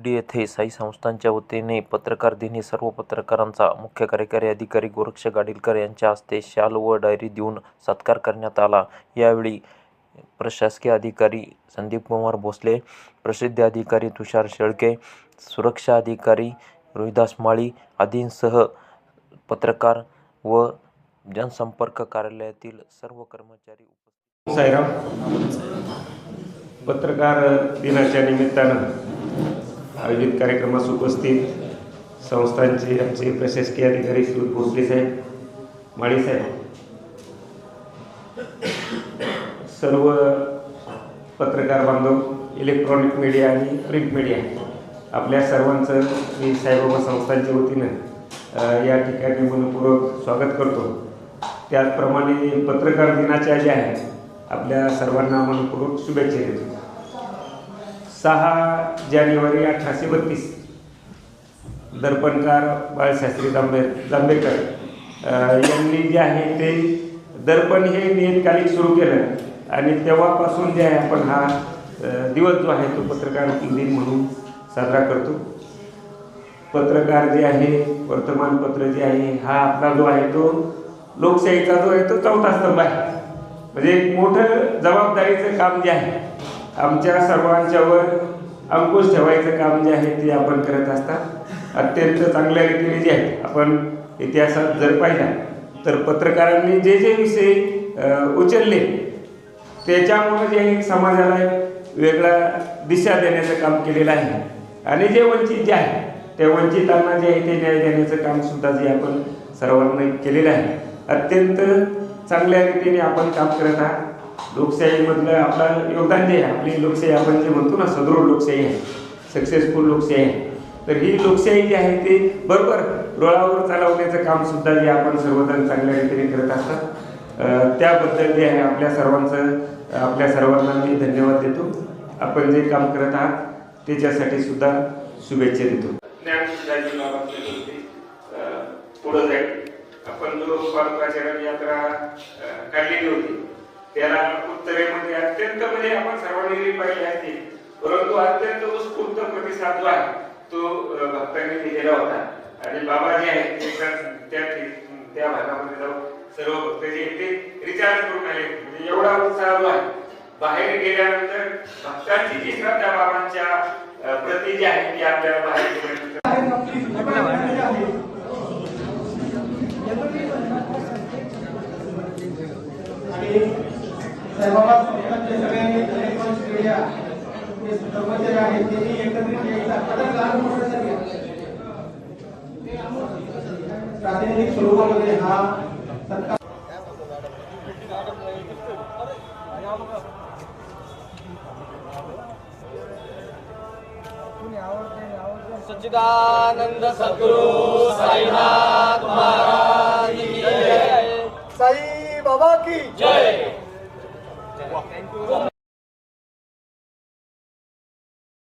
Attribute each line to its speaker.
Speaker 1: शिर्डी येथे साई संस्थानच्या वतीने पत्रकार दिनी सर्व पत्रकारांचा मुख्य कार्यकारी अधिकारी गोरक्ष गाडीलकर यांच्या हस्ते शाल व डायरी देऊन सत्कार करण्यात आला. यावेळी प्रशासकीय अधिकारी संदीप कुमार भोसले प्रसिद्धी अधिकारी तुषार शेळके सुरक्षा अधिकारी रोहिदास माळी आदींसह पत्रकार व जनसंपर्क कार्यालयातील सर्व कर्मचारी उपस्थित
Speaker 2: साईराम पत्रकार दिनाच्या निमित्तानं आयोजित कार्यक्रमास उपस्थित संस्थांचे आमचे प्रशासकीय अधिकारी श्री भोसले साहेब माळी साहेब. सर्व पत्रकार बांधव इलेक्ट्रॉनिक मीडिया आणि प्रिंट मीडिया आपल्या सर्वांचं मी साईबाबा संस्थांच्या वतीनं या ठिकाणी मनपूर्वक स्वागत करतो. त्याचप्रमाणे पत्रकार दिनाच्या ज्या आहेत आपल्या सर्वांना मनपूर्वक शुभेच्छा देतो. सहा जानेवारी अठराशे बत्तीस. दर्पणकार बाळशास्त्री जांभे जांभेकर यांनी जे आहे ते दर्पण हे नियतकालिक सुरू केलं. आणि तेव्हापासून जे आहे आपण हा दिवस जो आहे तो पत्रकार दिन म्हणून साजरा करतो. पत्रकार जे आहे वर्तमानपत्र जे आहे हा आपला जो आहे तो लोकशाहीचा जो आहे तो चौथा स्तंभ आहे. म्हणजे एक मोठं जबाबदारीचं काम जे आहे आमच्या सर्वांच्यावर अंकुश ठेवायचं काम जे आहे ते आपण करत असतात अत्यंत चांगल्या रीतीने जे आहे आपण इतिहासात जर पाहिला तर पत्रकारांनी जे जे विषय उचलले त्याच्यामुळे जे समाजाला एक वेगळा दिशा देण्याचं काम केलेलं आहे. आणि जे वंचित जे आहे त्या वंचितांना जे आहे ते न्याय देण्याचं काम सुद्धा जे आपण सर्वांनी केलेलं आहे. अत्यंत चांगल्या रीतीने आपण काम करत आहात. लोकशाहीमधलं आपलं योगदान जे आहे आपली लोकशाही आपण जे म्हणतो ना सदृढ लोकशाही आहे सक्सेसफुल लोकशाही आहे. तर ही लोकशाही जी आहे ती बरोबर डोळावर चालवण्याचं काम सुद्धा जे आपण सर्वजण चांगल्या रीतीने करत असतात. त्याबद्दल जे आहे आपल्या सर्वांचं आपल्या सर्वांना मी धन्यवाद देतो. आपण जे काम करत आहात त्याच्यासाठी सुद्धा शुभेच्छा देतो. पुढं जाईल. आपण जो पादुकाचरण यात्रा काढलेली होती त्याला उत्तरेमध्ये अत्यंत म्हणजे आपण सर्वांनी पाहिजे असते परंतु अत्यंत उत्स्फूर्त प्रतिसाद जो आहे तो भक्तांनी दिलेला होता. आणि बाबा जे आहेत त्या- त्या भागामध्ये जाऊन सर्व भक्त जे ते रिचार्ज करून आले. म्हणजे एवढा उत्साह जो आहे बाहेर गेल्यानंतर भक्तांची जी श्रद्धा बाबांच्या प्रती जी आहे ती आपल्याला बाहेर गेल्यानंतर
Speaker 3: आणि साईबाबा संस्थांचे सगळे इलेक्ट्रॉनिक्स मीडिया जे कर्मचारी आहेत त्यांनी एकत्रित यायचा आता लहान मोठ्यासाठी प्रातिनिधिक स्वरूपामध्ये हा सत्कार
Speaker 4: सच्चिदानंद सद्गुरु साईनाथ महाराज की जय।
Speaker 3: साई बाबा की
Speaker 4: जय। Wow. Thank you.